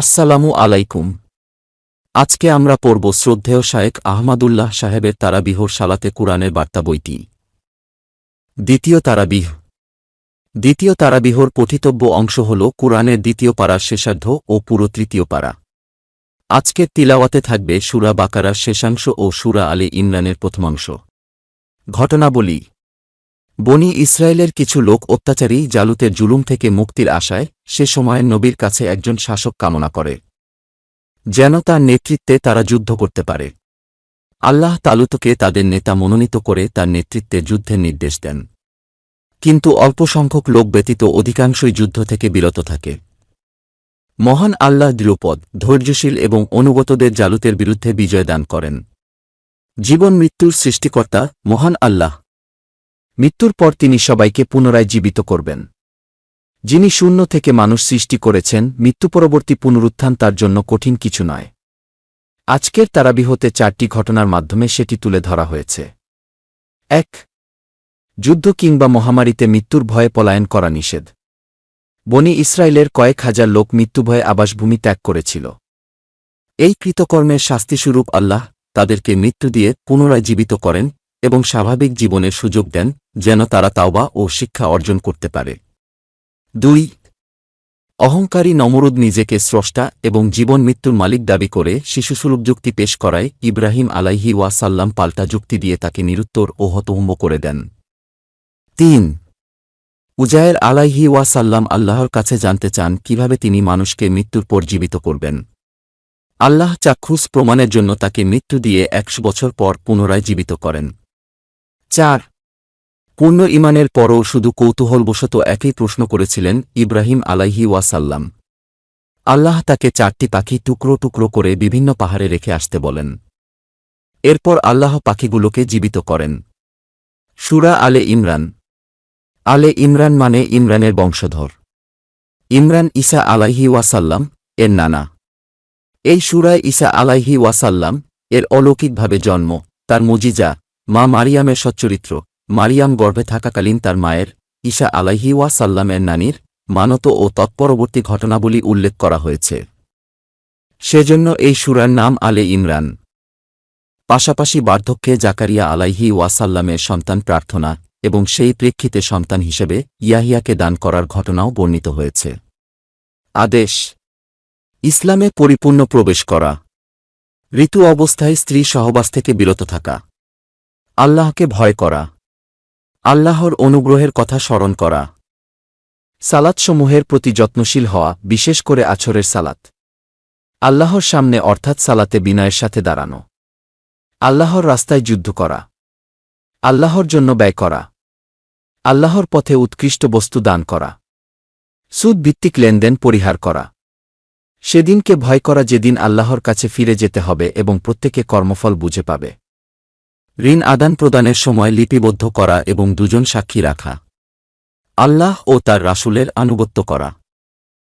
আসসালামু আলাইকুম। আজকে আমরা পড়ব শ্রদ্ধেয় শায়েক আহমাদুল্লাহ সাহেবের তারাবিহর সালাতে কুরআনের বার্তা বইটি। দ্বিতীয় তারাবিহ। দ্বিতীয় তারাবিহর পঠিতব্য অংশ হল কুরআনের দ্বিতীয় পাড়ার শেষার্ধ ও পুরো তৃতীয় পাড়া আজকের তিলাওয়াতে থাকবে সুরা বাকারার শেষাংশ ও সুরা আলী ইমরানের প্রথমাংশ। ঘটনাবলী। বনি ইসরায়েলের কিছু লোক অত্যাচারী জালুতের জুলুম থেকে মুক্তির আশায় সে সময়ের নবীর কাছে একজন শাসক কামনা করে, যেন তার নেতৃত্বে তারা যুদ্ধ করতে পারে। আল্লাহ তালুতকে তাদের নেতা মনোনীত করে তার নেতৃত্বে যুদ্ধের নির্দেশ দেন। কিন্তু অল্প সংখ্যক লোক ব্যতীত অধিকাংশই যুদ্ধ থেকে বিরত থাকে। মহান আল্লাহ দৃঢ়পদ, ধৈর্যশীল এবং অনুগতদের জালুতের বিরুদ্ধে বিজয় দান করেন। জীবন মৃত্যুর সৃষ্টিকর্তা মহান আল্লাহ। মৃত্যুর পর তিনি সবাইকে পুনরায় জীবিত করবেন। যিনি শূন্য থেকে মানুষ সৃষ্টি করেছেন, মৃত্যু পরবর্তী পুনরুত্থান তার জন্য কঠিন কিছু নয়। আজকের তারাবিহতে চারটি ঘটনার মাধ্যমে সেটি তুলে ধরা হয়েছে। এক, যুদ্ধ কিংবা মহামারীতে মৃত্যুর ভয়ে পলায়ন করা নিষেধ। বনি ইসরায়েলের কয়েক হাজার লোক মৃত্যুভয়ে আবাসভূমি ত্যাগ করেছিল। এই কৃতকর্মের শাস্তিস্বরূপ আল্লাহ তাদেরকে মৃত্যু দিয়ে পুনরায় জীবিত করেন এবং স্বাভাবিক জীবনের সুযোগ দেন যেন তারা তাওবা ও শিক্ষা অর্জন করতে পারে। দুই, অহংকারী নমরুদ নিজেকে স্রষ্টা এবং জীবন মৃত্যুর মালিক দাবি করে শিশুসুলভ যুক্তি পেশ করায় ইব্রাহিম আলাইহি ওয়াসাল্লাম পাল্টা যুক্তি দিয়ে তাকে নিরুত্তর ও হতভম্ব করে দেন। তিন, উজায়ের আলাইহি ওয়াসাল্লাম আল্লাহর কাছে জানতে চান কীভাবে তিনি মানুষকে মৃত্যুর পর জীবিত করবেন। আল্লাহ চাক্ষুষ প্রমাণের জন্য তাকে মৃত্যু দিয়ে একশো বছর পর পুনরায় জীবিত করেন। চার। পূর্ণ ইমানের পরও শুধু কৌতূহলবশত একই প্রশ্ন করেছিলেন ইব্রাহিম আলাইহি ওয়াসাল্লাম। আল্লাহ তাকে চারটি পাখি টুকরো টুকরো করে বিভিন্ন পাহাড়ে রেখে আসতে বলেন। এরপর আল্লাহ পাখিগুলোকে জীবিত করেন। সুরা আলে ইমরান। আলে ইমরান মানে ইমরানের বংশধর। ইমরান ঈসা আলাইহি ওয়াসাল্লাম এর নানা। এই সুরায় ঈসা আলাইহি ওয়াসাল্লাম এর অলৌকিকভাবে জন্ম, তার মুজিজা মা মারিয়ামের সচ্চরিত্র। মারিয়াম গর্ভে থাকাকালীন তার মায়ের, ঈশা আলাইহি ওয়াসাল্লামের নানির, মানত ও তৎপরবর্তী ঘটনাবলী উল্লেখ করা হয়েছে। সেজন্য এই সুরার নাম আলে ইমরান। পাশাপাশি বার্ধক্যে জাকারিয়া আলাইহি ওয়াসাল্লামের সন্তান প্রার্থনা এবং সেই প্রেক্ষিতে সন্তান হিসেবে ইয়াহিয়াকে দান করার ঘটনাও বর্ণিত হয়েছে। আদেশ, ইসলামে পরিপূর্ণ প্রবেশ করা। ঋতু অবস্থায় স্ত্রী সহবাস থেকে বিরত থাকা। আল্লাহকে ভয় করা। আল্লাহর অনুগ্রহের কথা স্মরণ করা। সালাতসমূহের প্রতি যত্নশীল হওয়া, বিশেষ করে আছরের সালাত। আল্লাহর সামনে অর্থাৎ সালাতে বিনয়ের সাথে দাঁড়ানো। আল্লাহর রাস্তায় যুদ্ধ করা। আল্লাহর জন্য ব্যয় করা। আল্লাহর পথে উৎকৃষ্ট বস্তু দান করা। সুদ ভিত্তিক লেনদেন পরিহার করা। সেদিনকে ভয় করা যেদিন আল্লাহর কাছে ফিরে যেতে হবে এবং প্রত্যেকে কর্মফল বুঝে পাবে। ঋণ আদান প্রদানের সময় লিপিবদ্ধ করা এবং দুজন সাক্ষী রাখা। আল্লাহ ও তার রাসুলের আনুগত্য করা।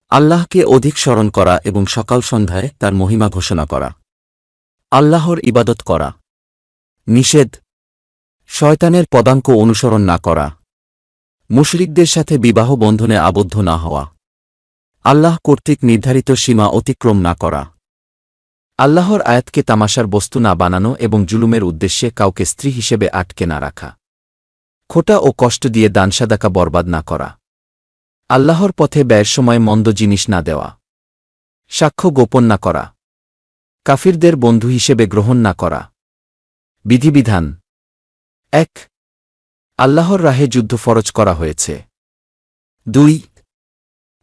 আল্লাহকে অধিক স্মরণ করা এবং সকাল সন্ধ্যায় তার মহিমা ঘোষণা করা। আল্লাহর ইবাদত করা। নিষেধ। শয়তানের পদাঙ্ক অনুসরণ না করা। মুশরিকদের সাথে বিবাহ বন্ধনে আবদ্ধ না হওয়া। আল্লাহ কর্তৃক নির্ধারিত সীমা অতিক্রম না করা। আল্লাহর আয়াতকে তামাশার বস্তু না বানানো এবং জুলুমের উদ্দেশ্যে কাউকে স্ত্রী হিসেবে আটকে না রাখা। খোটা ও কষ্ট দিয়ে দানসাদাকা বরবাদ না করা। আল্লাহর পথে ব্যয়ের সময় মন্দ জিনিস না দেওয়া। সাক্ষ্য গোপন না করা। কাফিরদের বন্ধু হিসেবে গ্রহণ না করা। বিধিবিধান। এক, আল্লাহর রাহে যুদ্ধ ফরজ করা হয়েছে। দুই,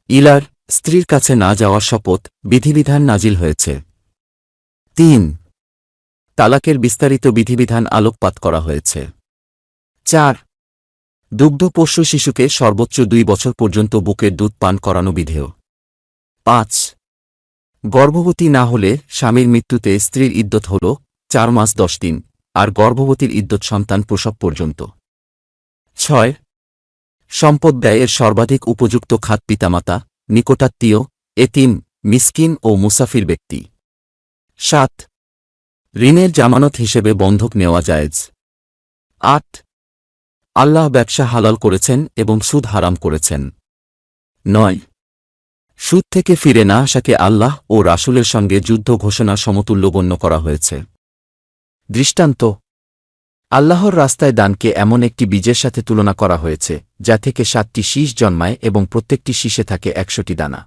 ইলার, স্ত্রীর কাছে না যাওয়ার শপথ, বিধিবিধান নাজিল হয়েছে। তিন। তালাকের বিস্তারিত বিধিবিধান আলোকপাত করা হয়েছে। চার। দুগ্ধ দুগ্ধপোষ্য শিশুকে সর্বোচ্চ দুই বছর পর্যন্ত বুকের দুধ পান করানো বিধেয়। পাঁচ। গর্ভবতী না হলে স্বামীর মৃত্যুতে স্ত্রীর ইদ্যত হল চার মাস দশ দিন, আর গর্ভবতীর ইদ্যত সন্তান প্রসব পর্যন্ত। ছয়। সম্পদ ব্যয়ের সর্বাধিক উপযুক্ত খাত পিতামাতা, নিকটাত্মীয়, এতিম, মিসকিন ও মুসাফির ব্যক্তি। সাত। ঋণের জামানত হিসেবে বন্ধক নেওয়া জায়েজ। আট। আল্লাহ ব্যবসা হালাল করেছেন এবং সুদ হারাম করেছেন। নয়। সুদ থেকে ফিরে না আসাকে আল্লাহ ও রাসুলের সঙ্গে যুদ্ধ ঘোষণা সমতুল্য গণ্য করা হয়েছে। দৃষ্টান্ত। আল্লাহর রাস্তায় দানকে এমন একটি বীজের সাথে তুলনা করা হয়েছে, যা থেকে সাতটি শীষ জন্মায় এবং প্রত্যেকটি শীষে থাকে একশোটি দানা।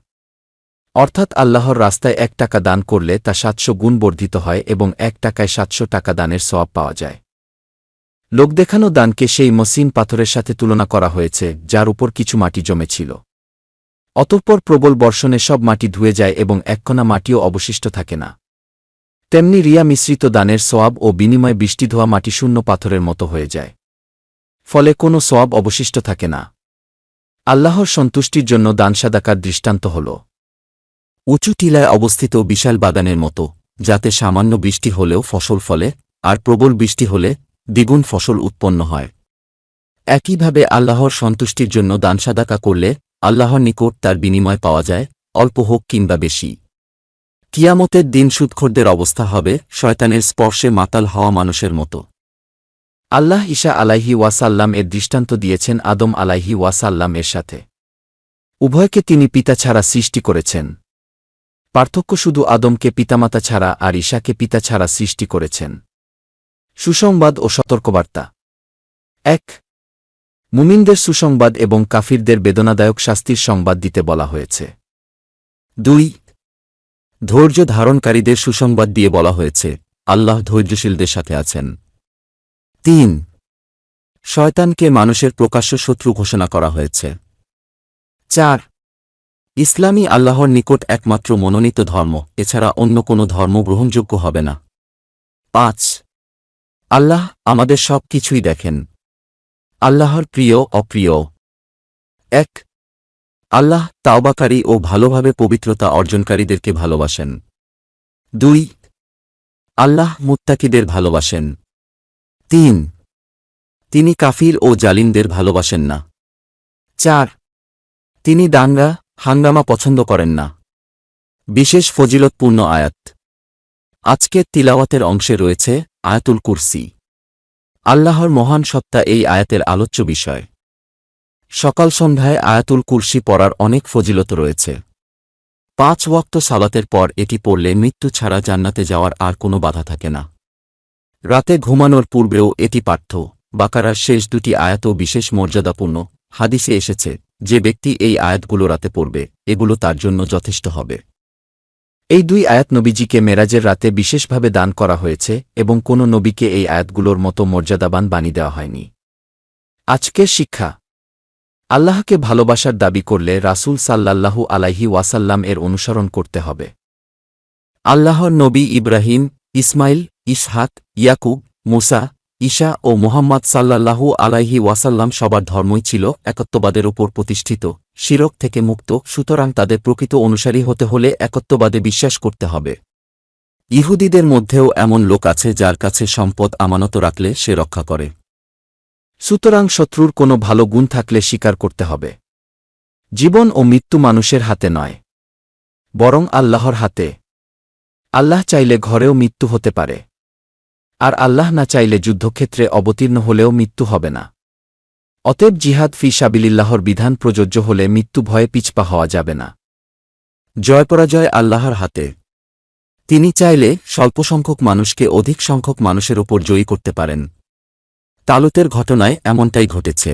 অর্থাৎ আল্লাহর রাস্তায় এক টাকা দান করলে তা সাতশো গুণ বর্ধিত হয় এবং এক টাকায় সাতশো টাকা দানের সওয়াব পাওয়া যায়। লোক দেখানো দানকে সেই মসিন পাথরের সাথে তুলনা করা হয়েছে, যার উপর কিছু মাটি জমেছিল। অতঃপর প্রবল বর্ষণে সব মাটি ধুয়ে যায় এবং এককণা মাটিও অবশিষ্ট থাকে না। তেমনি রিয়া মিশ্রিত দানের সোয়াব ও বিনিময় বৃষ্টি ধোয়া মাটি শূন্য পাথরের মতো হয়ে যায়। ফলে কোনো সোয়াব অবশিষ্ট থাকে না। আল্লাহর সন্তুষ্টির জন্য দানসাদাকার দৃষ্টান্ত হল। উঁচু টিলায় অবস্থিত বিশাল বাগানের মতো, যাতে সামান্য বৃষ্টি হলেও ফসল ফলে, আর প্রবল বৃষ্টি হলে দ্বিগুণ ফসল উৎপন্ন হয়। একইভাবে আল্লাহর সন্তুষ্টির জন্য দানসাদাকা করলে আল্লাহর নিকট তার বিনিময় পাওয়া যায়, অল্প হোক কিংবা বেশি। কিয়ামতের দিন সুদখোরদের অবস্থা হবে শয়তানের স্পর্শে মাতাল হওয়া মানুষের মতো। আল্লাহ ঈশা আলাইহি ওয়াসাল্লাম এর দৃষ্টান্ত দিয়েছেন আদম আলাইহি ওয়াসাল্লাম এর সাথে। উভয়কে তিনি পিতা ছাড়া সৃষ্টি করেছেন। পার্থক্য শুধু আদমকে পিতামাতা ছাড়া আর ঈশাকে পিতা ছাড়া সৃষ্টি করেছেন। সুসংবাদ ও সতর্কবার্তা। এক, মুমিনদের সুসংবাদ এবং কাফিরদের বেদনাদায়ক শাস্তির সংবাদ দিতে বলা হয়েছে। দুই, ধৈর্য ধারণকারীদের সুসংবাদ দিয়ে বলা হয়েছে, আল্লাহ ধৈর্যশীলদের সাথে আছেন। তিন, শয়তানকে মানুষের প্রকাশ্য শত্রু ঘোষণা করা হয়েছে। চার ইসলামী আল্লাহর নিকট একমাত্র মনোনীত ধর্ম, এছাড়া অন্য কোনো ধর্ম গ্রহণযোগ্য হবে না। পাঁচ, আল্লাহ আমাদের সব কিছুই দেখেন। আল্লাহর প্রিয়, অপ্রিয়। এক, আল্লাহ তাওবাকারী ও ভালোভাবে পবিত্রতা অর্জনকারীদেরকে ভালোবাসেন। দুই, আল্লাহ মুত্তাকিদের ভালোবাসেন। তিন, তিনি কাফির ও জালিমদের ভালোবাসেন না। চার, তিনি দাঙ্গা হাঙ্গামা পছন্দ করেন না। বিশেষ ফজিলতপূর্ণ আয়াত। আজকের তিলাওয়াতের অংশে রয়েছে আয়াতুল কুরসি। আল্লাহর মহান সত্তা এই আয়াতের আলোচ্য বিষয়। সকাল সন্ধ্যায় আয়াতুল কুরসি পড়ার অনেক ফজিলত রয়েছে। পাঁচ ওয়াক্ত সালাতের পর এটি পড়লে মৃত্যু ছাড়া জান্নাতে যাওয়ার আর কোনো বাধা থাকে না। রাতে ঘুমানোর পূর্বেও এটি পাঠ্য বাকারার শেষ দুটি আয়াতও বিশেষ মর্যাদাপূর্ণ। হাদিসে এসেছে, যে ব্যক্তি এই আয়াতগুলো রাতে পড়বে, এগুলো তার জন্য যথেষ্ট হবে। এই দুই আয়াত নবীজিকে মেরাজের রাতে বিশেষভাবে দান করা হয়েছে এবং কোনো নবীকে এই আয়াতগুলোর মতো মর্যাদাবান বাণী দেওয়া হয়নি। আজকের শিক্ষা। আল্লাহকে ভালোবাসার দাবি করলে রাসূল সাল্লাল্লাহু আলাইহি ওয়াসাল্লাম এর অনুসরণ করতে হবে। আল্লাহর নবী ইব্রাহিম, ইসমাইল, ইসহাক, ইয়াকুব, মুসা ঈশা ও মুহাম্মদ সাল্লাল্লাহু আলাইহি ওয়াসাল্লাম সবার ধর্মই ছিল একত্ববাদের উপর প্রতিষ্ঠিত। শিরক থেকে মুক্ত, সুতরাং তাদের প্রকৃত অনুসারী হতে হলে একত্ববাদে বিশ্বাস করতে হবে। ইহুদিদের মধ্যেও এমন লোক আছে যার কাছে সম্পদ আমানত রাখলে সে রক্ষা করে। সুতরাং শত্রুর কোনো ভালো গুণ থাকলে স্বীকার করতে হবে। জীবন ও মৃত্যু মানুষের হাতে নয়, বরং আল্লাহর হাতে। আল্লাহ চাইলে ঘরেও মৃত্যু হতে পারে। আর আল্লাহ না চাইলে যুদ্ধক্ষেত্রে অবতীর্ণ হলেও মৃত্যু হবে না। অতএব জিহাদ ফি সাবিলিল্লাহর বিধান প্রযোজ্য হলে মৃত্যু ভয়ে পিছপা হওয়া যাবে না। জয়পরাজয় আল্লাহর হাতে। তিনি চাইলে স্বল্প সংখ্যক মানুষকে অধিক সংখ্যক মানুষের ওপর জয়ী করতে পারেন। তালুতের ঘটনায় এমনটাই ঘটেছে।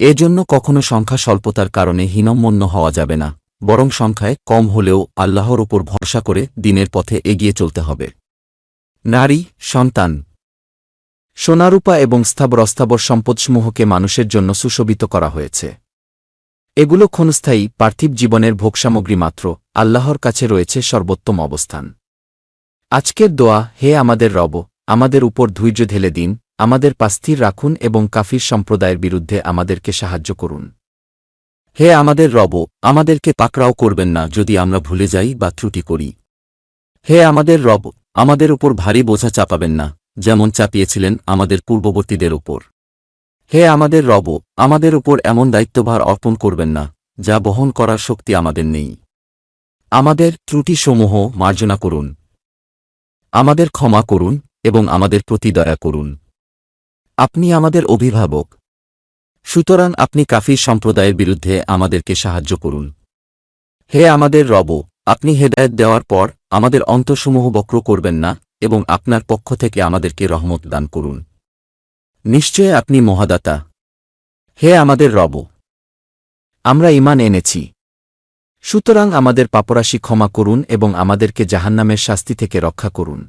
এজন্য কখনো সংখ্যা স্বল্পতার কারণে হীনম্মন্য হওয়া যাবে না, বরং সংখ্যায় কম হলেও আল্লাহর ওপর ভরসা করে দিনের পথে এগিয়ে চলতে হবে। নারী, সন্তান। সোনারূপা এবং স্থাবর অস্থাবর সম্পদসমূহকে মানুষের জন্য সুশোভিত করা হয়েছে। এগুলো ক্ষণস্থায়ী, পার্থিব জীবনের ভোগসামগ্রী মাত্র, আল্লাহর কাছে রয়েছে সর্বোত্তম অবস্থান। আজকের দোয়া, হে আমাদের রব, আমাদের উপর ধৈর্য ঢেলে দিন, আমাদের পাস্থির রাখুন এবং কাফির সম্প্রদায়ের বিরুদ্ধে আমাদেরকে সাহায্য করুন। হে আমাদের রব, আমাদেরকে পাকড়াও করবেন না যদি আমরা ভুলে যাই বা ত্রুটি করি। হে আমাদের রব আমাদের উপর ভারী বোঝা চাপাবেন না, যেমন চাপিয়েছিলেন আমাদের পূর্ববর্তীদের উপর। হে আমাদের রব, আমাদের উপর এমন দায়িত্বভার অর্পণ করবেন না, যা বহন করার শক্তি আমাদের নেই। আমাদের ত্রুটিসমূহ মার্জনা করুন। আমাদের ক্ষমা করুন এবং আমাদের প্রতি দয়া করুন। আপনি আমাদের অভিভাবক। সুতরাং আপনি কাফির সম্প্রদায়ের বিরুদ্ধে আমাদেরকে সাহায্য করুন। হে আমাদের রব আপনি হেদায়ত দেওয়ার পর আমাদের অন্তঃসমূহ বক্র করবেন না এবং আপনার পক্ষ থেকে আমাদেরকে রহমত দান করুন। নিশ্চয় আপনি মহাদাতা। হে আমাদের রব, আমরা ইমান এনেছি। সুতরাং আমাদের পাপরাশি ক্ষমা করুন এবং আমাদেরকে জাহান্নামের শাস্তি থেকে রক্ষা করুন।